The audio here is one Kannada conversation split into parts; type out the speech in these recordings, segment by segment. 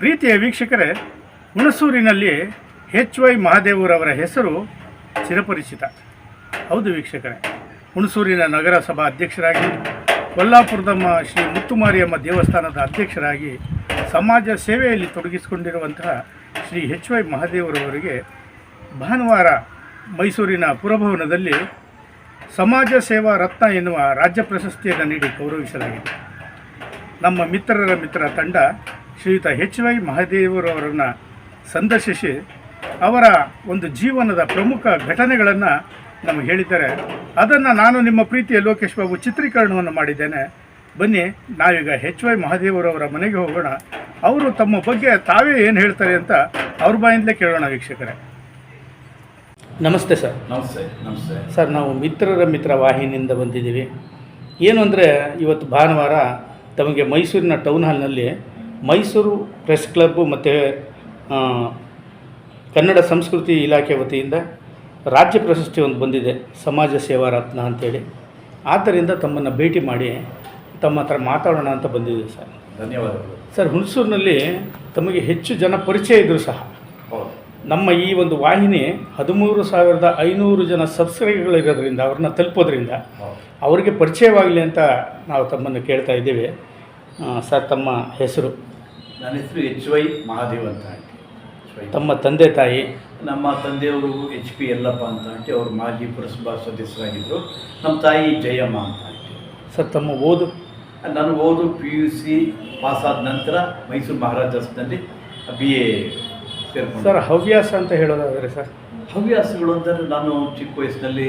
ಪ್ರೀತಿಯ ವೀಕ್ಷಕರೇ, ಹುಣಸೂರಿನಲ್ಲಿ ಎಚ್ ವೈ ಮಹಾದೇವರವರ ಹೆಸರು ಚಿರಪರಿಚಿತ. ಹೌದು ವೀಕ್ಷಕರೇ, ಹುಣಸೂರಿನ ನಗರಸಭಾ ಅಧ್ಯಕ್ಷರಾಗಿ, ಕೊಲ್ಲಾಪುರದಮ್ಮ ಶ್ರೀ ಮುತ್ತುಮಾರಿಯಮ್ಮ ದೇವಸ್ಥಾನದ ಅಧ್ಯಕ್ಷರಾಗಿ, ಸಮಾಜ ಸೇವೆಯಲ್ಲಿ ತೊಡಗಿಸಿಕೊಂಡಿರುವಂತಹ ಶ್ರೀ ಎಚ್ ವೈ ಮಹಾದೇವರವರಿಗೆ ಭಾನುವಾರ ಮೈಸೂರಿನ ಪುರಭವನದಲ್ಲಿ ಸಮಾಜ ಸೇವಾ ರತ್ನ ಎನ್ನುವ ರಾಜ್ಯ ಪ್ರಶಸ್ತಿಯನ್ನು ನೀಡಿ ಗೌರವಿಸಲಾಗಿದೆ. ನಮ್ಮ ಮಿತ್ರರ ಮಿತ್ರ ತಂಡ ಶ್ರೀಯುತ ಎಚ್ ವೈ ಮಹದೇವರವರನ್ನು ಸಂದರ್ಶಿಸಿ ಅವರ ಒಂದು ಜೀವನದ ಪ್ರಮುಖ ಘಟನೆಗಳನ್ನು ನಮಗೆ ಹೇಳಿದ್ದಾರೆ. ಅದನ್ನು ನಾನು ನಿಮ್ಮ ಪ್ರೀತಿಯ ಲೋಕೇಶ್ ಬಾಬು ಚಿತ್ರೀಕರಣವನ್ನು ಮಾಡಿದ್ದೇನೆ. ಬನ್ನಿ ನಾವೀಗ ಎಚ್ ವೈ ಮಹಾದೇವರವರ ಮನೆಗೆ ಹೋಗೋಣ. ಅವರು ತಮ್ಮ ಬಗ್ಗೆ ತಾವೇ ಏನು ಹೇಳ್ತಾರೆ ಅಂತ ಅವ್ರ ಬಾಯಿಂದಲೇ ಕೇಳೋಣ ವೀಕ್ಷಕರೇ. ನಮಸ್ತೆ ಸರ್. ನಮಸ್ತೆ ನಮಸ್ತೆ. ಸರ್ ನಾವು ಮಿತ್ರರ ಮಿತ್ರ ವಾಹಿನಿಯಿಂದ ಬಂದಿದ್ದೀವಿ. ಏನು ಅಂದರೆ ಇವತ್ತು ಭಾನುವಾರ ತಮಗೆ ಮೈಸೂರಿನ ಟೌನ್ ಹಾಲ್ನಲ್ಲಿ ಮೈಸೂರು ಪ್ರೆಸ್ ಕ್ಲಬ್ಬು ಮತ್ತು ಕನ್ನಡ ಸಂಸ್ಕೃತಿ ಇಲಾಖೆ ವತಿಯಿಂದ ರಾಜ್ಯ ಪ್ರಶಸ್ತಿ ಒಂದು ಬಂದಿದೆ ಸಮಾಜ ಸೇವಾ ರತ್ನ ಅಂತೇಳಿ. ಆದ್ದರಿಂದ ತಮ್ಮನ್ನು ಭೇಟಿ ಮಾಡಿ ತಮ್ಮ ಹತ್ರ ಮಾತಾಡೋಣ ಅಂತ ಬಂದಿದ್ದೀವಿ ಸರ್. ಧನ್ಯವಾದಗಳು. ಸರ್ ಹುಣಸೂರಿನಲ್ಲಿ ತಮಗೆ ಹೆಚ್ಚು ಜನ ಪರಿಚಯ ಇದ್ದರೂ ಸಹ ನಮ್ಮ ಈ ಒಂದು ವಾಹಿನಿ ಹದಿಮೂರು ಸಾವಿರದ ಐನೂರು ಜನ ಸಬ್ಸ್ಕ್ರೈಬರ್ಗಳಿರೋದ್ರಿಂದ ಅವ್ರನ್ನ ತಲುಪೋದ್ರಿಂದ ಅವರಿಗೆ ಪರಿಚಯವಾಗಲಿ ಅಂತ ನಾವು ತಮ್ಮನ್ನು ಕೇಳ್ತಾ ಇದ್ದೇವೆ. ಸರ್ ತಮ್ಮ ಹೆಸರು? ನನ್ನ ಹೆಸರು ಎಚ್ ವೈ ಮಹಾದೇವ್ ಅಂತ ಆಂಟಿ. H Y. ತಮ್ಮ ತಂದೆ ತಾಯಿ. ನಮ್ಮ ತಂದೆಯವರು ಎಚ್ ಪಿ ಯಲ್ಲಪ್ಪ ಅಂತ ಆಂಟಿ ಅವರು ಮಾಜಿ ಪುರಸಭಾ ಸದಸ್ಯರಾಗಿದ್ದರು ನಮ್ಮ ತಾಯಿ ಜಯಮ್ಮ ಅಂತ ಆಂಟಿ. ಸರ್ ತಮ್ಮ ಓದು? ನಾನು ಓದು ಪಿ ಯು ಸಿ ಪಾಸಾದ ನಂತರ ಮೈಸೂರು ಮಹಾರಾಜಸ್ನಲ್ಲಿ ಬಿ ಎ ಸೇರ್ಕೊಂಡು. ಸರ್ ಹವ್ಯಾಸ ಅಂತ ಹೇಳೋದಾದರೆ ಸರ್? ಹವ್ಯಾಸಗಳು ಅಂದರೆ ನಾನು ಚಿಕ್ಕ ವಯಸ್ಸಿನಲ್ಲಿ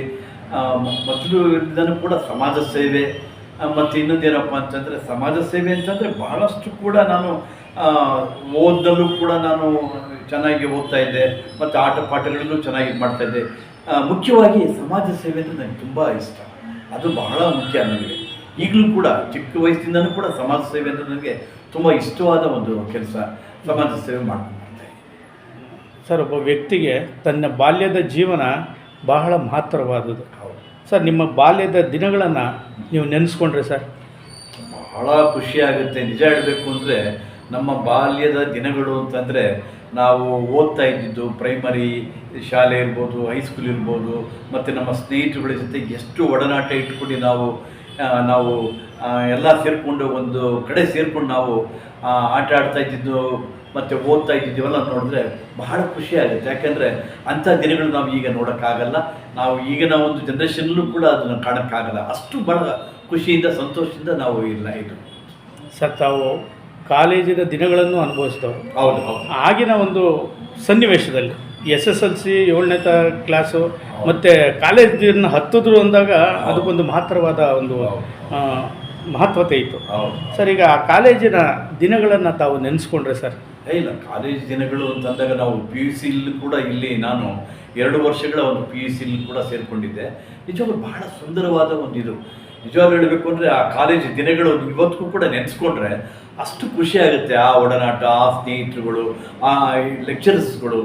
ಮೊದಲು ಕೂಡ ಸಮಾಜ ಸೇವೆ ಮತ್ತು ಇನ್ನೊಂದೇನಪ್ಪ ಅಂತಂದರೆ ಸಮಾಜ ಸೇವೆ ಅಂತಂದರೆ ಬಹಳಷ್ಟು ಕೂಡ ನಾನು ಓದಲ್ಲೂ ಕೂಡ ನಾನು ಚೆನ್ನಾಗಿ ಓದ್ತಾ ಇದ್ದೆ ಮತ್ತು ಆಟ ಪಾಠಗಳಲ್ಲೂ ಚೆನ್ನಾಗಿ ಮಾಡ್ತಾ ಇದ್ದೆ. ಮುಖ್ಯವಾಗಿ ಸಮಾಜ ಸೇವೆ ಅಂದರೆ ನನಗೆ ತುಂಬ ಇಷ್ಟ. ಅದು ಬಹಳ ಮುಖ್ಯ ನನಗೆ. ಈಗಲೂ ಕೂಡ ಚಿಕ್ಕ ವಯಸ್ಸಿಂದನೂ ಕೂಡ ಸಮಾಜ ಸೇವೆ ಅಂದರೆ ನನಗೆ ತುಂಬ ಇಷ್ಟವಾದ ಒಂದು ಕೆಲಸ ಸಮಾಜ ಸೇವೆ ಮಾಡ್ಕೊಂಡು ಸರ್ ಒಬ್ಬ ವ್ಯಕ್ತಿಗೆ ತನ್ನ ಬಾಲ್ಯದ ಜೀವನ ಬಹಳ ಮಹತ್ತರವಾದದ್ದು. ಸರ್ ನಿಮ್ಮ ಬಾಲ್ಯದ ದಿನಗಳನ್ನು ನೀವು ನೆನೆಸ್ಕೊಂಡ್ರೆ ಸರ್? ಬಹಳ ಖುಷಿಯಾಗುತ್ತೆ ನಿಜ ಹೇಳಬೇಕು ಅಂದರೆ ನಮ್ಮ ಬಾಲ್ಯದ ದಿನಗಳು ಅಂತಂದರೆ ನಾವು ಓದ್ತಾ ಇದ್ದಿದ್ದು ಪ್ರೈಮರಿ ಶಾಲೆ ಇರ್ಬೋದು ಹೈಸ್ಕೂಲ್ ಇರ್ಬೋದು, ಮತ್ತು ನಮ್ಮ ಸ್ನೇಹಿತರುಗಳ ಜೊತೆ ಎಷ್ಟು ಒಡನಾಟ ಇಟ್ಕೊಂಡು ನಾವು ನಾವು ಎಲ್ಲ ಸೇರಿಕೊಂಡು ಒಂದು ಕಡೆ ಸೇರ್ಕೊಂಡು ನಾವು ಆಟ ಆಡ್ತಾ ಇದ್ದಿದ್ದು, ಮತ್ತು ಓದ್ತಾ ಇದ್ದಿದ್ದೀವಲ್ಲ ನೋಡಿದ್ರೆ ಬಹಳ ಖುಷಿ ಆಗುತ್ತೆ. ಯಾಕೆಂದರೆ ಅಂಥ ದಿನಗಳು ನಾವು ಈಗ ನೋಡೋಕ್ಕಾಗಲ್ಲ. ನಾವು ಈಗಿನ ಒಂದು ಜನ್ರೇಷನ್ನಲ್ಲೂ ಕೂಡ ಅದನ್ನು ಕಾಣೋಕ್ಕಾಗಲ್ಲ. ಅಷ್ಟು ಬಹಳ ಖುಷಿಯಿಂದ, ಸಂತೋಷದಿಂದ ನಾವು ಇಲ್ಲ ಇದು. ಸರ್, ತಾವು ಕಾಲೇಜಿನ ದಿನಗಳನ್ನು ಅನುಭವಿಸಿದವರು ಹೌದು ಹೌದು. ಆಗಿನ ಒಂದು ಸನ್ನಿವೇಶದಲ್ಲಿ ಎಸ್ ಎಸ್ ಎಲ್ ಸಿ ಏಳನೇ ತ ಕ್ಲಾಸು ಮತ್ತು ಕಾಲೇಜಿನ ಹತ್ತಿದ್ರು ಅಂದಾಗ ಅದಕ್ಕೊಂದು ಮಹತ್ತರವಾದ ಒಂದು ಮಹತ್ವತೆ ಇತ್ತು. ಹೌದು. ಸರ್ ಈಗ ಆ ಕಾಲೇಜಿನ ದಿನಗಳನ್ನು ತಾವು ನೆನೆಸ್ಕೊಂಡ್ರೆ ಸರ್? ಇಲ್ಲ ಕಾಲೇಜ್ ದಿನಗಳು ಅಂತಂದಾಗ ನಾವು ಪಿ ಯು ಸಿಲಿ ಕೂಡ ಇಲ್ಲಿ ನಾನು ಎರಡು ವರ್ಷಗಳ ಒಂದು ಪಿ ಯು ಸಿಲಿ ಕೂಡ ಸೇರಿಕೊಂಡಿದ್ದೆ. ನಿಜವಾಗ್ಲೂ ಬಹಳ ಸುಂದರವಾದ ಒಂದು ಇದು. ನಿಜವಾಗ್ಲೂ ಹೇಳಬೇಕು ಅಂದರೆ ಆ ಕಾಲೇಜ್ ದಿನಗಳು ಇವತ್ತಿಗೂ ಕೂಡ ನೆನೆಸ್ಕೊಂಡ್ರೆ ಅಷ್ಟು ಖುಷಿ ಆಗುತ್ತೆ ಆ ಒಡನಾಟ ಆ ಸ್ನೇಹಿತರುಗಳು ಆ ಲೆಕ್ಚರ್ಸ್ಗಳು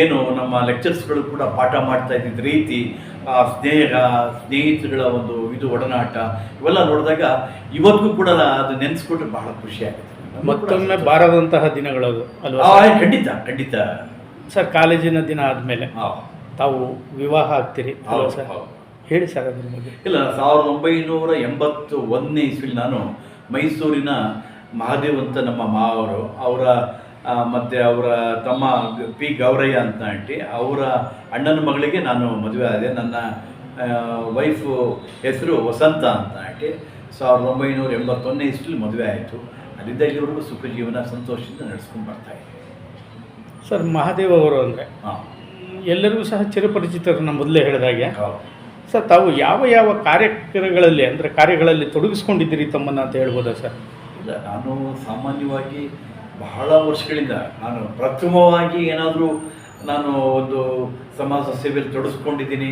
ಏನು ನಮ್ಮ ಲೆಕ್ಚರ್ಸ್ಗಳು ಕೂಡ ಪಾಠ ಮಾಡ್ತಾ ಇದ್ದಿದ್ದ ರೀತಿ ಆ ಸ್ನೇಹ ಸ್ನೇಹಿತರುಗಳ ಒಂದು ಇದು ಒಡನಾಟ ಇವೆಲ್ಲ ನೋಡಿದಾಗ ಇವತ್ತಿಗೂ ಕೂಡ ಅದು ನೆನೆಸ್ಕೊಂಡ್ರೆ ಬಹಳ ಖುಷಿ ಆಗುತ್ತೆ. ಮತ್ತೊಮ್ಮೆ ಬಾರದಂತಹ ದಿನಗಳದು ಅಲ್ವಾ? ಖಂಡಿತ ಖಂಡಿತ. ಸರ್ ಕಾಲೇಜಿನ ದಿನ ಆದಮೇಲೆ ತಾವು ವಿವಾಹ ಆಗ್ತೀರಿ ಹೌದು, ಸರ್. ಹೇಳಿ ಸರ್ ಅದ್ರ ಬಗ್ಗೆ. ಇಲ್ಲ ಸಾವಿರದ ಒಂಬೈನೂರ ಎಂಬತ್ತು ಒಂದನೇ ಇಸ್ವಿಲಿ ನಾನು ಮೈಸೂರಿನ ಮಹಾದೇವ್ ಅಂತ ನಮ್ಮ ಮಾವರು ಅವರ ಮತ್ತು ಅವರ ತಮ್ಮ ಪಿ ಗೌರಯ್ಯ ಅಂತ ಆಂಟಿ ಅವರ ಅಣ್ಣನ ಮಗಳಿಗೆ ನಾನು ಮದುವೆ ಆದೆ. ನನ್ನ ವೈಫು ಹೆಸರು ವಸಂತ ಅಂತ ಆಂಟಿ. ಸಾವಿರದ ಒಂಬೈನೂರ ಎಂಬತ್ತೊಂದನೇ ಇಸ್ವಿಲಿ ಮದುವೆ ಆಯಿತು. ಅಲ್ಲಿಂದ ಇಲ್ಲಿವರೆಗೂ ಸುಖ ಜೀವನ ಸಂತೋಷದಿಂದ ನಡೆಸ್ಕೊಂಡು ಬರ್ತಾ ಇದ್ದೀನಿ ಸರ್ ಮಹಾದೇವ್ ಅವರು ಅಂದರೆ ಹಾಂ. ಎಲ್ಲರಿಗೂ ಸಹ ಚಿರಪರಿಚಿತರು ನಾನು ಮೊದಲೇ ಹೇಳಿದಾಗೆ. ಸರ್ ತಾವು ಯಾವ ಯಾವ ಕಾರ್ಯಕ್ರಮಗಳಲ್ಲಿ ಅಂದರೆ ಕಾರ್ಯಗಳಲ್ಲಿ ತೊಡಗಿಸ್ಕೊಂಡಿದ್ದೀರಿ ತಮ್ಮನ್ನು ಅಂತ ಹೇಳ್ಬೋದಾ ಸರ್? ಇಲ್ಲ ನಾನು ಸಾಮಾನ್ಯವಾಗಿ ಬಹಳ ವರ್ಷಗಳಿಂದ ನಾನು ಪ್ರಥಮವಾಗಿ ಏನಾದರೂ ನಾನು ಒಂದು ಸಮಾಜ ಸೇವೆಯಲ್ಲಿ ತೊಡಸ್ಕೊಂಡಿದ್ದೀನಿ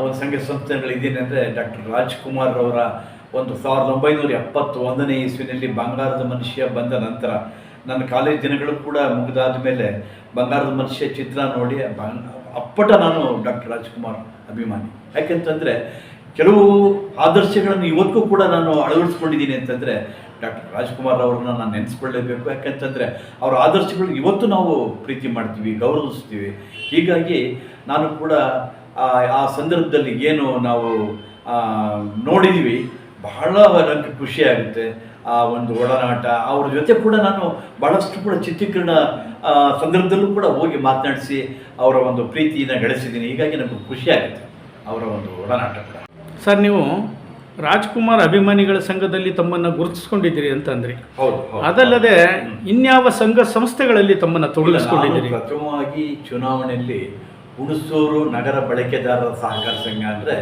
ಒಂದು ಸಂಘ ಸಂಸ್ಥೆಗಳಿದ್ದೀನಿ ಅಂದರೆ ಡಾಕ್ಟರ್ ರಾಜ್ಕುಮಾರ್ ಅವರ ಒಂದು ಸಾವಿರದ ಒಂಬೈನೂರ ಎಪ್ಪತ್ತು ಒಂದನೇ ಇಸ್ವಿನಲ್ಲಿ ಬಂಗಾರದ ಮನುಷ್ಯ ಬಂದ ನಂತರ ನನ್ನ ಕಾಲೇಜ್ ದಿನಗಳು ಕೂಡ ಮುಗಿದಾದ ಮೇಲೆ ಬಂಗಾರದ ಮನುಷ್ಯ ಚಿತ್ರ ನೋಡಿ ಬಂಗ, ಅಪ್ಪಟ ನಾನು ಡಾಕ್ಟರ್ ರಾಜ್ಕುಮಾರ್ ಅಭಿಮಾನಿ. ಯಾಕೆಂತಂದರೆ ಕೆಲವು ಆದರ್ಶಗಳನ್ನು ಇವತ್ತಿಗೂ ಕೂಡ ನಾನು ಅಳವಡಿಸ್ಕೊಂಡಿದ್ದೀನಿ ಅಂತಂದರೆ ಡಾಕ್ಟರ್ ರಾಜ್ಕುಮಾರ್ ಅವ್ರನ್ನ ನಾನು ನೆನೆಸ್ಕೊಳ್ಳೇಬೇಕು. ಯಾಕಂತಂದರೆ ಅವರ ಆದರ್ಶಗಳು ಇವತ್ತು ನಾವು ಪ್ರೀತಿ ಮಾಡ್ತೀವಿ, ಗೌರವಿಸ್ತೀವಿ. ಹೀಗಾಗಿ ನಾನು ಕೂಡ ಆ ಸಂದರ್ಭದಲ್ಲಿ ಏನು ನಾವು ನೋಡಿದ್ದೀವಿ ಬಹಳ ನನಗೆ ಖುಷಿ ಆಗುತ್ತೆ. ಆ ಒಂದು ಒಡನಾಟ, ಅವ್ರ ಜೊತೆ ಕೂಡ ನಾನು ಬಹಳಷ್ಟು ಕೂಡ ಚಿತ್ರೀಕರಣ ಸಂದರ್ಭದಲ್ಲೂ ಕೂಡ ಹೋಗಿ ಮಾತನಾಡಿಸಿ ಅವರ ಒಂದು ಪ್ರೀತಿಯನ್ನು ಗಳಿಸಿದ್ದೀನಿ. ಹೀಗಾಗಿ ನಮಗೆ ಖುಷಿ ಆಗುತ್ತೆ ಅವರ ಒಂದು ಒಡನಾಟ ಕೂಡ. ಸರ್, ನೀವು ರಾಜ್ಕುಮಾರ್ ಅಭಿಮಾನಿಗಳ ಸಂಘದಲ್ಲಿ ತಮ್ಮನ್ನು ಗುರುತಿಸ್ಕೊಂಡಿದ್ದೀರಿ ಅಂತಂದ್ರಿ ಹೌದು ಹೌದು. ಅದಲ್ಲದೆ ಇನ್ಯಾವ ಸಂಘ ಸಂಸ್ಥೆಗಳಲ್ಲಿ ತಮ್ಮನ್ನು ಇಲ್ಲ, ನಾನು ತೊಡಗಿಸ್ಕೊಂಡಿದ್ದೀರಿ ಪ್ರಥಮವಾಗಿ ಚುನಾವಣೆಯಲ್ಲಿ ಹುಣಸೂರು ನಗರ ಬಳಕೆದಾರರ ಸಹಕಾರ ಸಂಘ ಅಂದರೆ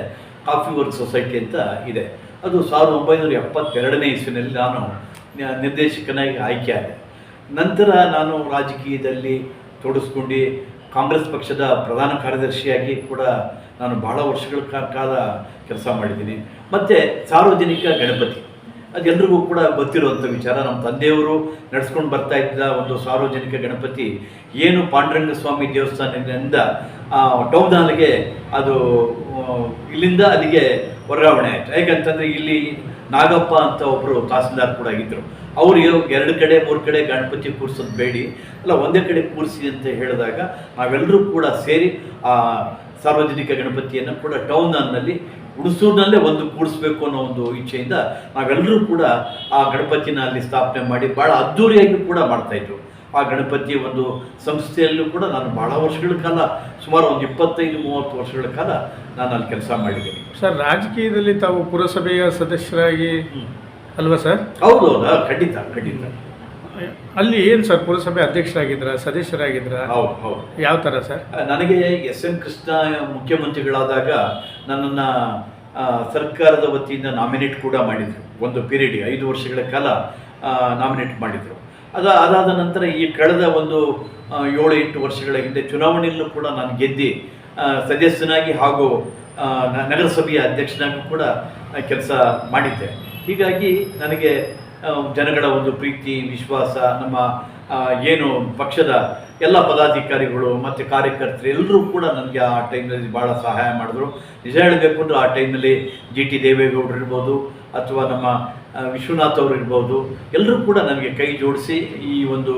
ಕಾಫಿ ವರ್ಕ್ ಸೊಸೈಟಿ ಅಂತ ಇದೆ. ಅದು ಸಾವಿರದ ಒಂಬೈನೂರ ಎಪ್ಪತ್ತೆರಡನೇ ಇಸ್ವಿನಲ್ಲಿ ನಾನು ನ- ನಿರ್ದೇಶಕನಾಗಿ ಆಯ್ಕೆಯಾದೆ ನಂತರ ನಾನು ರಾಜಕೀಯದಲ್ಲಿ ತೊಡಗಿಸ್ಕೊಂಡು ಕಾಂಗ್ರೆಸ್ ಪಕ್ಷದ ಪ್ರಧಾನ ಕಾರ್ಯದರ್ಶಿಯಾಗಿ ಕೂಡ ನಾನು ಬಹಳ ವರ್ಷಗಳ ಕಾಲ ಕೆಲಸ ಮಾಡಿದ್ದೀನಿ. ಮತ್ತು ಸಾರ್ವಜನಿಕ ಗಣಪತಿ. ಅದೆಲ್ಲರಿಗೂ ಕೂಡ ಗೊತ್ತಿರುವಂಥ ವಿಚಾರ. ನಮ್ಮ ತಂದೆಯವರು ನಡೆಸ್ಕೊಂಡು ಬರ್ತಾ ಇದ್ದ ಒಂದು ಸಾರ್ವಜನಿಕ ಗಣಪತಿ ಏನು ಪಾಂಡುರಂಗ ಸ್ವಾಮಿ ದೇವಸ್ಥಾನದಿಂದ ಟೌನ್ ಹಾಲ್ಗೆ ಅದು ಇಲ್ಲಿಂದ ಅಲ್ಲಿಗೆ ವರ್ಗಾವಣೆ ಆಯಿತು. ಯಾಕಂತಂದರೆ ಇಲ್ಲಿ ನಾಗಪ್ಪ ಅಂತ ಒಬ್ಬರು ತಹಸೀಲ್ದಾರ್ ಕೂಡ ಆಗಿದ್ದರು. ಅವರು ಎರಡು ಕಡೆ ಮೂರು ಕಡೆ ಗಣಪತಿ ಕೂರಿಸೋದು ಬೇಡಿ. ಅಲ್ಲ ಒಂದೇ ಕಡೆ ಕೂರಿಸಿ ಅಂತ ಹೇಳಿದಾಗ ನಾವೆಲ್ಲರೂ ಕೂಡ ಸೇರಿ ಆ ಸಾರ್ವಜನಿಕ ಗಣಪತಿಯನ್ನು ಕೂಡ ಟೌನ್ ಹಾಲ್ನಲ್ಲಿ ಹುಣಸೂರಿನಲ್ಲೇ ಒಂದು ಕೂಡಿಸ್ಬೇಕು ಅನ್ನೋ ಒಂದು ಇಚ್ಛೆಯಿಂದ ನಾವೆಲ್ಲರೂ ಕೂಡ ಆ ಗಣಪತಿನ ಅಲ್ಲಿ ಸ್ಥಾಪನೆ ಮಾಡಿ ಭಾಳ ಅದ್ಧೂರಿಯಾಗಿ ಕೂಡ ಮಾಡ್ತಾಯಿದ್ರು ಆ ಗಣಪತಿ ಒಂದು ಸಂಸ್ಥೆಯಲ್ಲೂ ಕೂಡ ನಾನು ಭಾಳ ವರ್ಷಗಳ ಕಾಲ ಸುಮಾರು ಒಂದು ಇಪ್ಪತ್ತೈದು ಮೂವತ್ತು ವರ್ಷಗಳ ಕಾಲ ನಾನು ಅಲ್ಲಿ ಕೆಲಸ ಮಾಡಿದ್ದೀನಿ. ಸರ್ ರಾಜಕೀಯದಲ್ಲಿ ತಾವು ಪುರಸಭೆಯ ಸದಸ್ಯರಾಗಿ ಅಲ್ವಾ ಸರ್? ಹೌದು ಖಂಡಿತ ಖಂಡಿತ. ಅಲ್ಲಿ ಏನು ಸರ್ ಪುರಸಭೆ ಅಧ್ಯಕ್ಷರಾಗಿದ್ರ ಸದಸ್ಯರಾಗಿದ್ರ? ಹೌದು ಹೌದು. ಯಾವ ಥರ ಸರ್? ನನಗೆ ಎಸ್ ಎಂ ಕೃಷ್ಣ ಮುಖ್ಯಮಂತ್ರಿಗಳಾದಾಗ ನನ್ನನ್ನು ಸರ್ಕಾರದ ವತಿಯಿಂದ ನಾಮಿನೇಟ್ ಕೂಡ ಮಾಡಿದರು. ಒಂದು ಪೀರಿಯಡ್ ಐದು ವರ್ಷಗಳ ಕಾಲ ನಾಮಿನೇಟ್ ಮಾಡಿದರು. ಅದು ಅದಾದ ನಂತರ ಈ ಕಳೆದ ಒಂದು ಏಳು ಎಂಟು ವರ್ಷಗಳ ಹಿಂದೆ ಚುನಾವಣೆಯಲ್ಲೂ ಕೂಡ ನಾನು ಗೆದ್ದಿ ಸದಸ್ಯನಾಗಿ ಹಾಗೂ ನಗರಸಭೆಯ ಅಧ್ಯಕ್ಷನಾಗಿ ಕೂಡ ಕೆಲಸ ಮಾಡಿದ್ದೆ. ಹೀಗಾಗಿ ನನಗೆ ಜನಗಳ ಒಂದು ಪ್ರೀತಿ, ವಿಶ್ವಾಸ, ನಮ್ಮ ಏನು ಪಕ್ಷದ ಎಲ್ಲ ಪದಾಧಿಕಾರಿಗಳು ಮತ್ತು ಕಾರ್ಯಕರ್ತರು ಎಲ್ಲರೂ ಕೂಡ ನನಗೆ ಆ ಟೈಮ್ನಲ್ಲಿ ಭಾಳ ಸಹಾಯ ಮಾಡಿದ್ರು. ನಿಜ ಹೇಳಬೇಕು ಅಂದರೆ ಆ ಟೈಮ್ನಲ್ಲಿ ಜಿ ಟಿ ದೇವೇಗೌಡರು ಇರ್ಬೋದು ಅಥವಾ ನಮ್ಮ ವಿಶ್ವನಾಥ್ ಅವರು ಇರ್ಬೋದು, ಎಲ್ಲರೂ ಕೂಡ ನನಗೆ ಕೈ ಜೋಡಿಸಿ ಈ ಒಂದು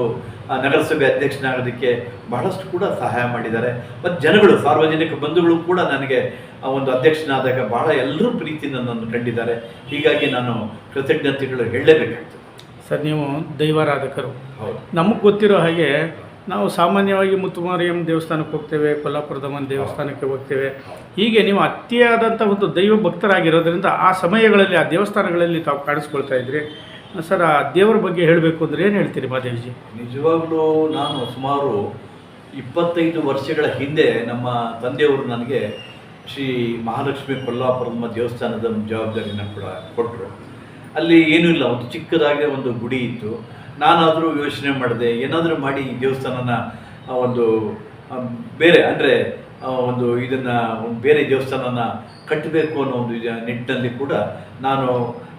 ನಗರಸಭೆ ಅಧ್ಯಕ್ಷನಾಗೋದಕ್ಕೆ ಬಹಳಷ್ಟು ಕೂಡ ಸಹಾಯ ಮಾಡಿದ್ದಾರೆ. ಮತ್ತು ಜನಗಳು, ಸಾರ್ವಜನಿಕ ಬಂಧುಗಳು ಕೂಡ ನನಗೆ ಆ ಒಂದು ಅಧ್ಯಕ್ಷನಾದಾಗ ಬಹಳ ಎಲ್ಲರೂ ಪ್ರೀತಿ ನನ್ನನ್ನು ಕಂಡಿದ್ದಾರೆ. ಹೀಗಾಗಿ ನಾನು ಕೃತಜ್ಞತೆಗಳು ಹೇಳಲೇಬೇಕಾಗ್ತದೆ. ಸರ್ ನೀವು ದೈವಾರಾಧಕರು. ಹೌದು. ನಮಗೆ ಗೊತ್ತಿರೋ ಹಾಗೆ ನಾವು ಸಾಮಾನ್ಯವಾಗಿ ಮುತ್ತುಮಾರಿಯಮ್ಮ ದೇವಸ್ಥಾನಕ್ಕೆ ಹೋಗ್ತೇವೆ ಕೊಲ್ಲಾಪುರದಮ್ಮನ ದೇವಸ್ಥಾನಕ್ಕೆ ಹೋಗ್ತೇವೆ. ಹೀಗೆ ನೀವು ಅತಿಯಾದಂಥ ಒಂದು ದೈವ ಭಕ್ತರಾಗಿರೋದ್ರಿಂದ ಆ ಸಮಯಗಳಲ್ಲಿ ಆ ದೇವಸ್ಥಾನಗಳಲ್ಲಿ ತಾವು ಕಾಣಿಸ್ಕೊಳ್ತಾ ಇದ್ರಿ. ಸರ್ ಆ ದೇವರ ಬಗ್ಗೆ ಹೇಳಬೇಕು ಅಂದರೆ ಏನು ಹೇಳ್ತೀರಿ ಮಾದೇವಿಜಿ? ನಿಜವಾಗ್ಲೂ ನಾನು ಸುಮಾರು ಇಪ್ಪತ್ತೈದು ವರ್ಷಗಳ ಹಿಂದೆ ನಮ್ಮ ತಂದೆಯವರು ನನಗೆ ಶ್ರೀ ಮಹಾಲಕ್ಷ್ಮಿ ಕೊಲ್ಲಾಪುರಮ್ಮ ದೇವಸ್ಥಾನದ ಜವಾಬ್ದಾರಿಯನ್ನು ಕೂಡ ಕೊಟ್ಟರು ಅಲ್ಲಿ ಏನೂ ಇಲ್ಲ, ಒಂದು ಚಿಕ್ಕದಾಗಿ ಒಂದು ಗುಡಿ ಇತ್ತು. ನಾನಾದರೂ ಯೋಚನೆ ಮಾಡಿದೆ, ಏನಾದರೂ ಮಾಡಿ ಈ ದೇವಸ್ಥಾನನ ಒಂದು ಬೇರೆ, ಅಂದರೆ ಒಂದು ಇದನ್ನು ಒಂದು ಬೇರೆ ದೇವಸ್ಥಾನನ ಕಟ್ಟಬೇಕು ಅನ್ನೋ ಒಂದು ನಿಟ್ಟಿನಲ್ಲಿ ಕೂಡ ನಾನು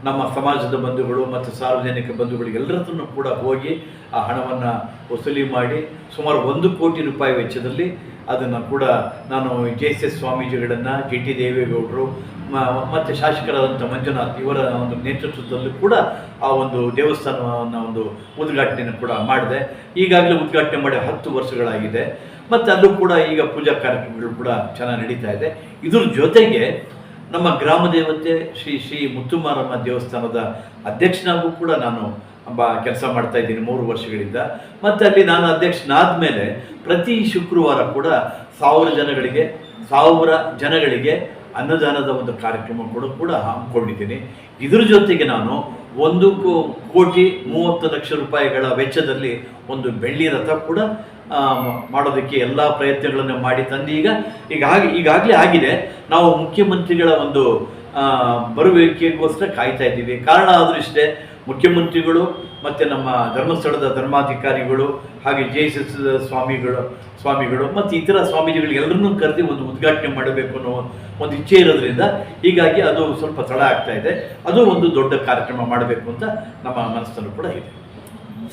ನಮ್ಮ ಸಮಾಜದ ಬಂಧುಗಳು ಮತ್ತು ಸಾರ್ವಜನಿಕ ಬಂಧುಗಳು ಎಲ್ಲರತ್ರನೂ ಕೂಡ ಹೋಗಿ ಆ ಹಣವನ್ನು ವಸೂಲಿ ಮಾಡಿ ಸುಮಾರು ಒಂದು ಕೋಟಿ ರೂಪಾಯಿ ವೆಚ್ಚದಲ್ಲಿ ಅದನ್ನು ಕೂಡ ನಾನು ಜೆ ಎಸ್ ಎಸ್ ಸ್ವಾಮೀಜಿಗಳನ್ನು ಜಿ ಟಿ ದೇವೇಗೌಡರು ಮತ್ತು ಶಾಸಕರಾದಂಥ ಮಂಜುನಾಥ್ ಇವರ ಒಂದು ನೇತೃತ್ವದಲ್ಲೂ ಕೂಡ ಆ ಒಂದು ದೇವಸ್ಥಾನವನ್ನು ಒಂದು ಉದ್ಘಾಟನೆಯನ್ನು ಕೂಡ ಮಾಡಿದೆ. ಈಗಾಗಲೇ ಉದ್ಘಾಟನೆ ಮಾಡಿ ಹತ್ತು ವರ್ಷಗಳಾಗಿದೆ. ಮತ್ತು ಅಲ್ಲೂ ಕೂಡ ಈಗ ಪೂಜಾ ಕಾರ್ಯಕ್ರಮಗಳು ಕೂಡ ಚೆನ್ನಾಗಿ ನಡೀತಾ ಇದೆ. ಇದ್ರ ಜೊತೆಗೆ ನಮ್ಮ ಗ್ರಾಮ ದೇವತೆ ಶ್ರೀ ಶ್ರೀ ಮುತ್ತುಮಾರಮ್ಮ ದೇವಸ್ಥಾನದ ಅಧ್ಯಕ್ಷನಾಗೂ ಕೂಡ ನಾನು ಬ, ಕೆಲಸ ಮಾಡ್ತಾ ಇದ್ದೀನಿ ಮೂರು ವರ್ಷಗಳಿಂದ. ಮತ್ತು ಅಲ್ಲಿ ನಾನು ಅಧ್ಯಕ್ಷನಾದ ಮೇಲೆ ಪ್ರತಿ ಶುಕ್ರವಾರ ಕೂಡ ಸಾವಿರ ಜನಗಳಿಗೆ ಸಾವಿರ ಜನಗಳಿಗೆ ಅನ್ನದಾನದ ಒಂದು ಕಾರ್ಯಕ್ರಮ ಕೂಡ ಕೂಡ ಹಮ್ಮಿಕೊಂಡಿದ್ದೀನಿ. ಇದ್ರ ಜೊತೆಗೆ ನಾನು ಒಂದು ಕೋಟಿ ಮೂವತ್ತು ಲಕ್ಷ ರೂಪಾಯಿಗಳ ವೆಚ್ಚದಲ್ಲಿ ಒಂದು ಬೆಳ್ಳಿ ರಥ ಕೂಡ ಮಾಡೋದಕ್ಕೆ ಎಲ್ಲ ಪ್ರಯತ್ನಗಳನ್ನು ಮಾಡಿ ತಂದು ಈಗ ಈಗ ಆಗಿ ಈಗಾಗಲೇ ಆಗಿದೆ. ನಾವು ಮುಖ್ಯಮಂತ್ರಿಗಳ ಒಂದು ಬರುವಿಕೆಗೋಸ್ಕರ ಕಾಯ್ತಾ ಇದ್ದೀವಿ. ಕಾರಣ ಆದರೂ ಇಷ್ಟೇ ಮುಖ್ಯಮಂತ್ರಿಗಳು ಮತ್ತು ನಮ್ಮ ಧರ್ಮಸ್ಥಳದ ಧರ್ಮಾಧಿಕಾರಿಗಳು ಹಾಗೆ ಜೆ ಎಸ್ ಎಸ್ ಸ್ವಾಮಿಗಳು ಸ್ವಾಮಿಗಳು ಮತ್ತು ಇತರ ಸ್ವಾಮೀಜಿಗಳಿಗೆಲ್ಲರನ್ನೂ ಕರೆದು ಒಂದು ಉದ್ಘಾಟನೆ ಮಾಡಬೇಕು ಅನ್ನೋ ಒಂದು ಇಚ್ಛೆ ಇರೋದ್ರಿಂದ ಹೀಗಾಗಿ ಅದು ಸ್ವಲ್ಪ ತಡ ಆಗ್ತಾ ಇದೆ. ಅದು ಒಂದು ದೊಡ್ಡ ಕಾರ್ಯಕ್ರಮ ಮಾಡಬೇಕು ಅಂತ ನಮ್ಮ ಮನಸ್ಸಲ್ಲೂ ಕೂಡ ಇದೆ.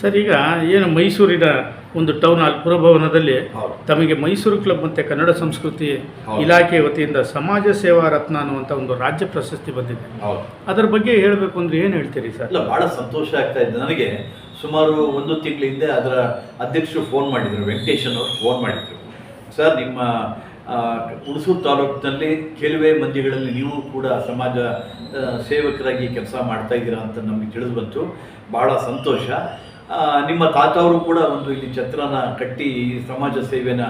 ಸರ್ ಈಗ ಏನು ಮೈಸೂರಿನ ಒಂದು ಟೌನ್ ಹಾಲ್ ಪುರಭವನದಲ್ಲಿ ತಮಗೆ ಮೈಸೂರು ಕ್ಲಬ್ ಮತ್ತು ಕನ್ನಡ ಸಂಸ್ಕೃತಿ. ಇಲಾಖೆ ವತಿಯಿಂದ ಸಮಾಜ ಸೇವಾ ರತ್ನ ಅನ್ನುವಂಥ ಒಂದು ರಾಜ್ಯ ಪ್ರಶಸ್ತಿ ಬಂದಿದೆ. ಅದರ ಬಗ್ಗೆ ಹೇಳಬೇಕು ಅಂದರೆ ಏನು ಹೇಳ್ತೀರಿ ಸರ್? ಇಲ್ಲ ಭಾಳ ಸಂತೋಷ ಆಗ್ತಾ ಇದೆ. ನನಗೆ ಸುಮಾರು ಒಂದು ತಿಂಗಳ ಹಿಂದೆ ಅದರ ಅಧ್ಯಕ್ಷರು ಫೋನ್ ಮಾಡಿದರು ವೆಂಕಟೇಶನ್ ಅವರು ಫೋನ್ ಮಾಡಿದರು. ಸರ್ ನಿಮ್ಮ ಹುಣಸೂರು ತಾಲೂಕಿನಲ್ಲಿ ಕೆಲವೇ ಮಂದಿಗಳಲ್ಲಿ ನೀವು ಕೂಡ ಸಮಾಜ ಸೇವಕರಾಗಿ ಕೆಲಸ ಮಾಡ್ತಾ ಇದ್ದೀರಾ ಅಂತ ನಮಗೆ ತಿಳಿದು ಬಂತು. ಭಾಳ ಸಂತೋಷ. ನಿಮ್ಮ ತಾತವರು ಕೂಡ ಒಂದು ಇಲ್ಲಿ ಛತ್ರನ ಕಟ್ಟಿ ಸಮಾಜ ಸೇವೆನ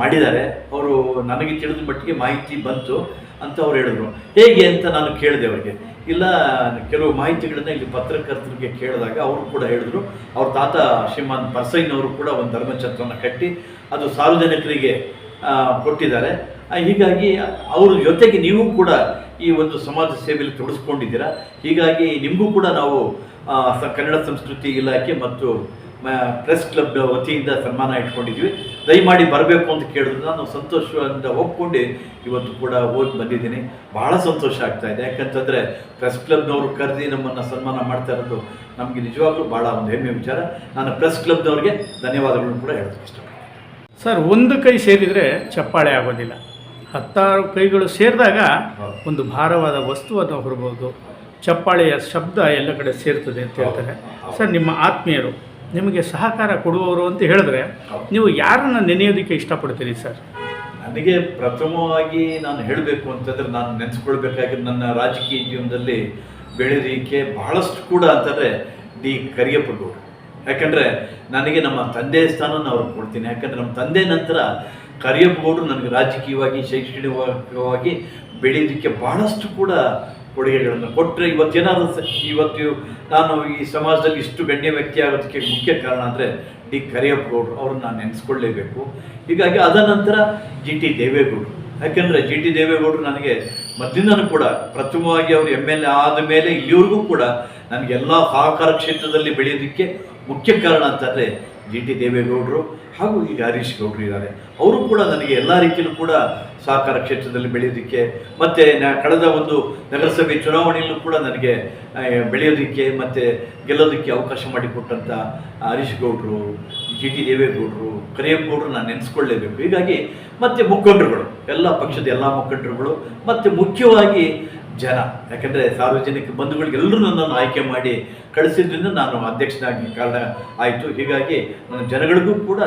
ಮಾಡಿದ್ದಾರೆ. ಅವರು ನನಗೆ ತಿಳಿದ ಮಟ್ಟಿಗೆ ಮಾಹಿತಿ ಬಂತು ಅಂತ ಅವ್ರು ಹೇಳಿದ್ರು. ಹೇಗೆ ಅಂತ ನಾನು ಕೇಳಿದೆ ಅವರಿಗೆ. ಇಲ್ಲ, ಕೆಲವು ಮಾಹಿತಿಗಳನ್ನ ಇಲ್ಲಿ ಪತ್ರಕರ್ತರಿಗೆ ಕೇಳಿದಾಗ ಅವರು ಕೂಡ ಹೇಳಿದ್ರು. ಅವ್ರ ತಾತ ಶ್ರೀಮಾನ್ ಪರ್ಸೈನವರು ಕೂಡ ಒಂದು ಧರ್ಮಛತ್ರನ ಕಟ್ಟಿ ಅದು ಸಾರ್ವಜನಿಕರಿಗೆ ಕೊಟ್ಟಿದ್ದಾರೆ. ಹೀಗಾಗಿ ಅವ್ರ ಜೊತೆಗೆ ನೀವು ಕೂಡ ಈ ಒಂದು ಸಮಾಜ ಸೇವೆಯಲ್ಲಿ ತೊಡಗಿಸ್ಕೊಂಡಿದ್ದೀರಾ ಹೀಗಾಗಿ ನಿಮಗೂ ಕೂಡ ನಾವು ಕನ್ನಡ ಸಂಸ್ಕೃತಿ ಇಲಾಖೆ ಮತ್ತು ಪ್ರೆಸ್ ಕ್ಲಬ್ ವತಿಯಿಂದ ಸನ್ಮಾನ ಇಟ್ಕೊಂಡಿದ್ವಿ. ದಯಮಾಡಿ ಬರಬೇಕು ಅಂತ ಕೇಳಿದ್ರು ನಾನು ಸಂತೋಷದಿಂದ ಒಪ್ಕೊಂಡು. ಇವತ್ತು ಕೂಡ ಹೋಗಿ ಬಂದಿದ್ದೀನಿ. ಬಹಳ ಸಂತೋಷ ಆಗ್ತಾ ಇದೆ. ಯಾಕಂತಂದರೆ ಪ್ರೆಸ್ ಕ್ಲಬ್ನವರು ಕರೆದಿ ನಮ್ಮನ್ನು ಸನ್ಮಾನ ಮಾಡ್ತಾ ಇರೋದು ನಮಗೆ ನಿಜವಾಗ್ಲೂ ಭಾಳ ಒಂದು ಹೆಮ್ಮೆ ವಿಚಾರ. ನಾನು ಪ್ರೆಸ್ ಕ್ಲಬ್ನವ್ರಿಗೆ ಧನ್ಯವಾದಗಳನ್ನು ಕೂಡ ಹೇಳೋದಕ್ಕೆ ಸರ್ ಒಂದು ಕೈ ಸೇರಿದರೆ ಚಪ್ಪಾಳೆ ಆಗೋದಿಲ್ಲ. ಹತ್ತಾರು ಕೈಗಳು ಸೇರಿದಾಗ ಒಂದು ಭಾರವಾದ ವಸ್ತುವನ್ನು ಹೊರಬಹುದು ಚಪ್ಪಾಳೆಯ ಶಬ್ದ ಎಲ್ಲ ಕಡೆ ಸೇರ್ತದೆ ಅಂತ ಹೇಳ್ತಾರೆ. ಸರ್ ನಿಮ್ಮ ಆತ್ಮೀಯರು ನಿಮಗೆ ಸಹಕಾರ ಕೊಡುವವರು ಅಂತ ಹೇಳಿದ್ರೆ ನೀವು ಯಾರನ್ನ ನೆನೆಯೋದಕ್ಕೆ ಇಷ್ಟಪಡ್ತೀರಿ ಸರ್? ನನಗೆ ಪ್ರಥಮವಾಗಿ ನಾನು ಹೇಳಬೇಕು ಅಂತಂದರೆ ನಾನು ನೆನೆಸ್ಕೊಳ್ಬೇಕಾಗಿರೋ ನನ್ನ ರಾಜಕೀಯ ಜೀವನದಲ್ಲಿ ಬೆಳೆದಿಕ್ಕೆ ಬಹಳಷ್ಟು ಕೂಡ ಅಂತಂದರೆ ಡಿ ಕರಿಯಪ್ಪ ಯಾಕಂದ್ರೆ ಯಾಕಂದರೆ ನನಗೆ ನಮ್ಮ ತಂದೆ ಸ್ಥಾನನ ಅವ್ರು ಕೊಡ್ತೀನಿ. ಯಾಕಂದರೆ ನಮ್ಮ ತಂದೆ ನಂತರ ಕರಿಯಪ್ಪಗೌಡರು ನನಗೆ ರಾಜಕೀಯವಾಗಿ ಶೈಕ್ಷಣಿಕವಾಗಿ ಬೆಳೆಯೋದಕ್ಕೆ ಬಹಳಷ್ಟು ಕೂಡ ಕೊಡುಗೆಗಳನ್ನು ಕೊಟ್ಟರೆ ಇವತ್ತೇನಾದರೂ ಇವತ್ತು ನಾನು ಈ ಸಮಾಜದಲ್ಲಿ ಇಷ್ಟು ಗಣ್ಯ ವ್ಯಕ್ತಿ ಆಗೋದಕ್ಕೆ ಮುಖ್ಯ ಕಾರಣ ಅಂದರೆ ಡಿ ಕರಿಯಪ್ಪ ಗೌಡ್ರು ಅವ್ರನ್ನ ನಾನು ನೆನೆಸ್ಕೊಳ್ಳೇಬೇಕು. ಹೀಗಾಗಿ ಅದ ನಂತರ ಜಿ ಟಿ ದೇವೇಗೌಡರು. ಯಾಕೆಂದರೆ ಜಿ ಟಿ ದೇವೇಗೌಡರು ನನಗೆ ಮೊದಲಿಂದನೂ ಕೂಡ ಪ್ರಥಮವಾಗಿ ಅವರು ಎಂ ಎಲ್ ಎ ಆದ ಮೇಲೆ ಇಲ್ಲಿವರೆಗೂ ಕೂಡ ನನಗೆಲ್ಲ ಸಹಕಾರ ಕ್ಷೇತ್ರದಲ್ಲಿ ಬೆಳೆಯೋದಕ್ಕೆ ಮುಖ್ಯ ಕಾರಣ ಅಂತಂದರೆ ಜಿ ಟಿ ದೇವೇಗೌಡರು ಹಾಗೂ ಈಗ ಹರೀಶ್ ಗೌಡ್ರು ಇದ್ದಾರೆ. ಅವರು ಕೂಡ ನನಗೆ ಎಲ್ಲ ರೀತಿಯಲ್ಲೂ ಕೂಡ ಸಹಕಾರ ಕ್ಷೇತ್ರದಲ್ಲಿ ಬೆಳೆಯೋದಕ್ಕೆ, ಮತ್ತು ನ- ಕಳೆದ ಒಂದು ನಗರಸಭೆ ಚುನಾವಣೆಯಲ್ಲೂ ಕೂಡ ನನಗೆ ಬೆಳೆಯೋದಕ್ಕೆ ಮತ್ತು ಗೆಲ್ಲೋದಕ್ಕೆ ಅವಕಾಶ ಮಾಡಿಕೊಟ್ಟಂಥ ಹರೀಶ್ ಗೌಡ್ರು ಜಿ ಟಿ ದೇವೇಗೌಡರು ಕರಿಯಪ್ಪಗೌಡರು ನಾನು ನೆನೆಸ್ಕೊಳ್ಳೇಬೇಕು. ಹೀಗಾಗಿ ಮತ್ತು ಮುಖಂಡರುಗಳು, ಎಲ್ಲ ಪಕ್ಷದ ಎಲ್ಲ ಮುಖಂಡರುಗಳು, ಮತ್ತು ಮುಖ್ಯವಾಗಿ ಜನ, ಯಾಕಂದರೆ ಸಾರ್ವಜನಿಕ ಬಂಧುಗಳಿಗೆಲ್ಲರೂ ನನ್ನನ್ನು ಆಯ್ಕೆ ಮಾಡಿ ಕಳಿಸಿದ್ರಿಂದ ನಾನು ಅಧ್ಯಕ್ಷನಾಗಿ ಕಾರಣ ಆಯಿತು. ಹೀಗಾಗಿ ನನ್ನ ಜನಗಳಿಗೂ ಕೂಡ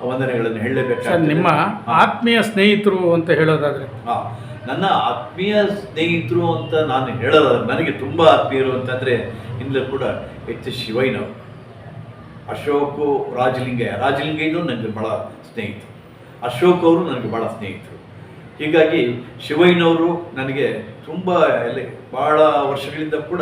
ವಂದನೆಗಳನ್ನು ಸರ್ ನಿಮ್ಮ ಆತ್ಮೀಯ ಸ್ನೇಹಿತರು ಅಂತ ಹೇಳೋದಾದ್ರೆ? ಹಾ. ನನ್ನ ಆತ್ಮೀಯ ಸ್ನೇಹಿತರು ಅಂತ ನಾನು ಹೇಳೋದು ನನಗೆ ತುಂಬ ಆತ್ಮೀಯರು ಅಂತಂದರೆ ಇಂದಲೂ ಕೂಡ ಎಚ್ ಶಿವಯ್ಯನವರು. ಅಶೋಕು ರಾಜಲಿಂಗಯ್ಯ. ರಾಜಲಿಂಗಯ್ಯನವರು ನನಗೆ ಭಾಳ ಸ್ನೇಹಿತರು. ಅಶೋಕ್ ಅವರು ನನಗೆ ಭಾಳ ಸ್ನೇಹಿತರು. ಹೀಗಾಗಿ ಶಿವಯ್ಯನವರು ನನಗೆ ತುಂಬ ಎಲ್ಲ ಭಾಳ ವರ್ಷಗಳಿಂದ ಕೂಡ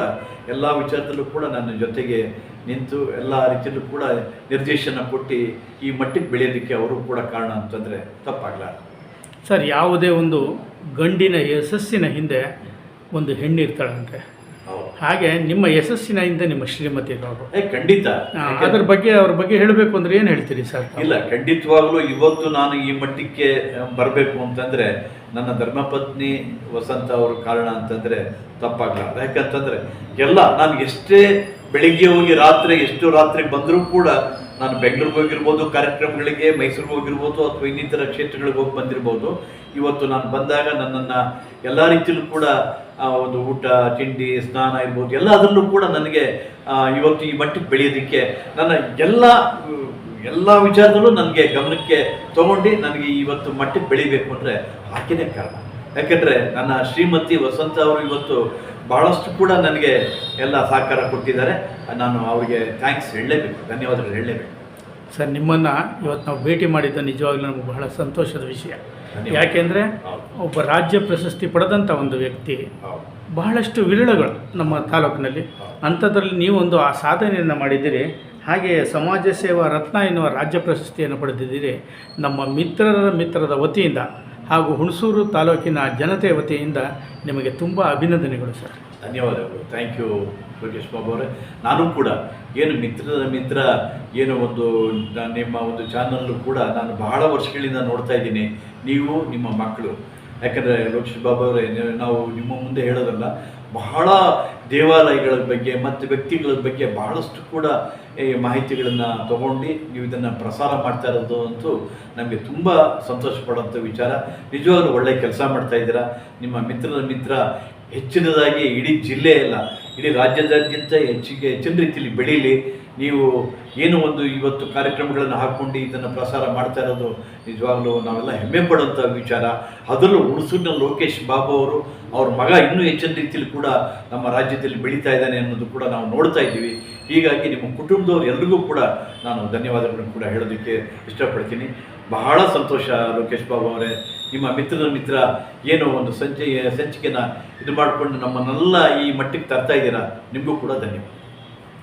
ಎಲ್ಲ ವಿಚಾರದಲ್ಲೂ ಕೂಡ ನನ್ನ ಜೊತೆಗೆ ನಿಂತು ಎಲ್ಲ ರೀತಿಯಲ್ಲೂ ಕೂಡ ನಿರ್ದೇಶನ ಕೊಟ್ಟು ಈ ಮಟ್ಟಿಗೆ ಬೆಳೆಯೋದಕ್ಕೆ ಅವರು ಕೂಡ ಕಾರಣ ಅಂತಂದರೆ ತಪ್ಪಾಗಲ್ಲ ಸರ್ ಯಾವುದೇ ಒಂದು ಗಂಡಿನ ಯಶಸ್ಸಿನ ಹಿಂದೆ ಒಂದು ಹೆಣ್ಣು ಇರ್ತಾಳಂತೆ ಹಾಗೆ ನಿಮ್ಮ ಯಶಸ್ಸಿನ ಹಿಂದೆ ನಿಮ್ಮ ಶ್ರೀಮತಿ ಇರೋರು ಏ ಖಂಡಿತ. ಅದ್ರ ಬಗ್ಗೆ ಅವ್ರ ಬಗ್ಗೆ ಹೇಳಬೇಕು ಅಂದ್ರೆ ಏನು ಹೇಳ್ತೀರಿ ಸರ್ ಇಲ್ಲ ಖಂಡಿತವಾಗ್ಲೂ ಇವತ್ತು ನಾನು ಈ ಮಟ್ಟಕ್ಕೆ ಬರಬೇಕು ಅಂತಂದ್ರೆ ನನ್ನ ಧರ್ಮಪತ್ನಿ ವಸಂತ ಅವರು ಕಾರಣ ಅಂತಂದ್ರೆ ತಪ್ಪಾಗಲಾರ್ದು. ಯಾಕಂತಂದ್ರೆ ಎಲ್ಲ ನಾನು ಎಷ್ಟೇ ಬೆಳಿಗ್ಗೆ ಹೋಗಿ ರಾತ್ರಿ, ಎಷ್ಟು ರಾತ್ರಿ ಬಂದರೂ ಕೂಡ ನಾನು ಬೆಂಗಳೂರಿಗೆ ಹೋಗಿರ್ಬೋದು, ಕಾರ್ಯಕ್ರಮಗಳಿಗೆ ಮೈಸೂರಿಗೆ ಹೋಗಿರ್ಬೋದು ಅಥವಾ ಇನ್ನಿತರ ಕ್ಷೇತ್ರಗಳಿಗೆ ಹೋಗಿ ಬಂದಿರ್ಬೋದು. ಇವತ್ತು ನಾನು ಬಂದಾಗ ನನ್ನನ್ನು ಎಲ್ಲ ರೀತಿಯಲ್ಲೂ ಕೂಡ ಒಂದು ಊಟ, ತಿಂಡಿ, ಸ್ನಾನ ಇರ್ಬೋದು, ಎಲ್ಲದರಲ್ಲೂ ಕೂಡ ನನಗೆ ಇವತ್ತು ಈ ಮಟ್ಟಕ್ಕೆ ಬೆಳೆಯೋದಕ್ಕೆ ನನ್ನ ಎಲ್ಲ ಎಲ್ಲ ವಿಚಾರದಲ್ಲೂ ನನಗೆ ಗಮನಕ್ಕೆ ತಗೊಂಡು ನನಗೆ ಇವತ್ತು ಮಟ್ಟಿಗೆ ಬೆಳಿಬೇಕು ಅಂದರೆ ಹಾಕಿನೇ ಕಾರಣ. ಯಾಕೆಂದರೆ ನನ್ನ ಶ್ರೀಮತಿ ವಸಂತ ಅವರು ಇವತ್ತು ಬಹಳಷ್ಟು ಕೂಡ ನನಗೆ ಎಲ್ಲ ಸಹಕಾರ ಕೊಟ್ಟಿದ್ದಾರೆ. ನಾನು ಅವರಿಗೆ ಥ್ಯಾಂಕ್ಸ್ ಹೇಳಲೇಬೇಕು ಧನ್ಯವಾದಗಳು ಹೇಳಲೇಬೇಕು. ಸರ್ ನಿಮ್ಮನ್ನು ಇವತ್ತು ನಾವು ಭೇಟಿ ಮಾಡಿದ್ದು ನಿಜವಾಗ್ಲೂ ನಮ್ಗೆ ಬಹಳ ಸಂತೋಷದ ವಿಷಯ. ಯಾಕೆಂದರೆ ಒಬ್ಬ ರಾಜ್ಯ ಪ್ರಶಸ್ತಿ ಪಡೆದಂಥ ಒಂದು ವ್ಯಕ್ತಿ ಬಹಳಷ್ಟು ವಿರಳಗಳು ನಮ್ಮ ತಾಲೂಕಿನಲ್ಲಿ. ಅಂಥದ್ರಲ್ಲಿ ನೀವೊಂದು ಆ ಸಾಧನೆಯನ್ನು ಮಾಡಿದ್ದೀರಿ. ಹಾಗೆ ಸಮಾಜ ಸೇವಾ ರತ್ನ ಎನ್ನುವ ರಾಜ್ಯ ಪ್ರಶಸ್ತಿಯನ್ನು ಪಡೆದಿದ್ದೀರಿ. ನಮ್ಮ ಮಿತ್ರರ ಮಿತ್ರದ ವತಿಯಿಂದ ಹಾಗೂ ಹುಣಸೂರು ತಾಲೂಕಿನ ಜನತೆ ವತಿಯಿಂದ ನಿಮಗೆ ತುಂಬ ಅಭಿನಂದನೆಗಳು, ಸರ್. ಧನ್ಯವಾದಗಳು. ಥ್ಯಾಂಕ್ ಯು ಯೋಗೇಶ್ ಬಾಬು ಅವರೇ. ನಾನು ಕೂಡ ಏನು ಮಿತ್ರದ ಮಿತ್ರ, ಏನು ಒಂದು ನಿಮ್ಮ ಒಂದು ಚಾನಲ್ಲು ಕೂಡ ನಾನು ಬಹಳ ವರ್ಷಗಳಿಂದ ನೋಡ್ತಾ ಇದ್ದೀನಿ. ನೀವು, ನಿಮ್ಮ ಮಕ್ಕಳು. ಯಾಕಂದರೆ ಲೋಕೇಶ್ ಬಾಬು ಅವರೇ, ನಾವು ನಿಮ್ಮ ಮುಂದೆ ಹೇಳೋದಲ್ಲ ಬಹಳ ದೇವಾಲಯಗಳ ಬಗ್ಗೆ ಮತ್ತು ವ್ಯಕ್ತಿಗಳ ಬಗ್ಗೆ ಬಹಳಷ್ಟು ಕೂಡ ಈ ಮಾಹಿತಿಗಳನ್ನು ತಗೊಂಡು ನೀವು ಇದನ್ನು ಪ್ರಸಾರ ಮಾಡ್ತಾ ಇರೋದು ಅಂತೂ ನಮಗೆ ತುಂಬ ಸಂತೋಷ ಪಡುವಂಥ ವಿಚಾರ. ನಿಜವಾಗ್ಲೂ ಒಳ್ಳೆಯ ಕೆಲಸ ಮಾಡ್ತಾ ಇದ್ದೀರಾ? ನಿಮ್ಮ ಮಿತ್ರರ ಮಿತ್ರ ಹೆಚ್ಚಿನದಾಗಿ ಇಡೀ ಜಿಲ್ಲೆ ಅಲ್ಲ, ಇಡೀ ರಾಜ್ಯದಾದ್ಯಂತ ಹೆಚ್ಚಿಗೆ ಹೆಚ್ಚಿನ ರೀತಿಯಲ್ಲಿ ಬೆಳೀಲಿ. ನೀವು ಏನು ಒಂದು ಇವತ್ತು ಕಾರ್ಯಕ್ರಮಗಳನ್ನು ಹಾಕ್ಕೊಂಡು ಇದನ್ನು ಪ್ರಸಾರ ಮಾಡ್ತಾ ಇರೋದು ನಿಜವಾಗ್ಲೂ ನಾವೆಲ್ಲ ಹೆಮ್ಮೆ ಪಡುವಂಥ ವಿಚಾರ. ಅದರಲ್ಲೂ ಹುಣಸೂರಿನ ಲೋಕೇಶ್ ಬಾಬು ಅವರು, ಅವ್ರ ಮಗ ಇನ್ನೂ ಹೆಚ್ಚಿನ ರೀತಿಯಲ್ಲಿ ಕೂಡ ನಮ್ಮ ರಾಜ್ಯದಲ್ಲಿ ಬೆಳೀತಾ ಇದ್ದಾನೆ ಅನ್ನೋದು ಕೂಡ ನಾವು ನೋಡ್ತಾ ಇದ್ದೀವಿ. ಹೀಗಾಗಿ ನಿಮ್ಮ ಕುಟುಂಬದವ್ರು ಎಲ್ರಿಗೂ ಕೂಡ ನಾನು ಧನ್ಯವಾದಗಳನ್ನು ಕೂಡ ಹೇಳೋದಕ್ಕೆ ಇಷ್ಟಪಡ್ತೀನಿ. ಬಹಳ ಸಂತೋಷ ಲೋಕೇಶ್ ಬಾಬು ಅವರೇ. ನಿಮ್ಮ ಮಿತ್ರನ ಮಿತ್ರ ಏನು ಒಂದು ಸಂಚೆ, ಸಂಚಿಕೆನ ಇದು ಮಾಡಿಕೊಂಡು ನಮ್ಮನ್ನೆಲ್ಲ ಈ ಮಟ್ಟಿಗೆ ತರ್ತಾ ಇದ್ದೀರಾ. ನಿಮಗೂ ಕೂಡ ಧನ್ಯವಾದ.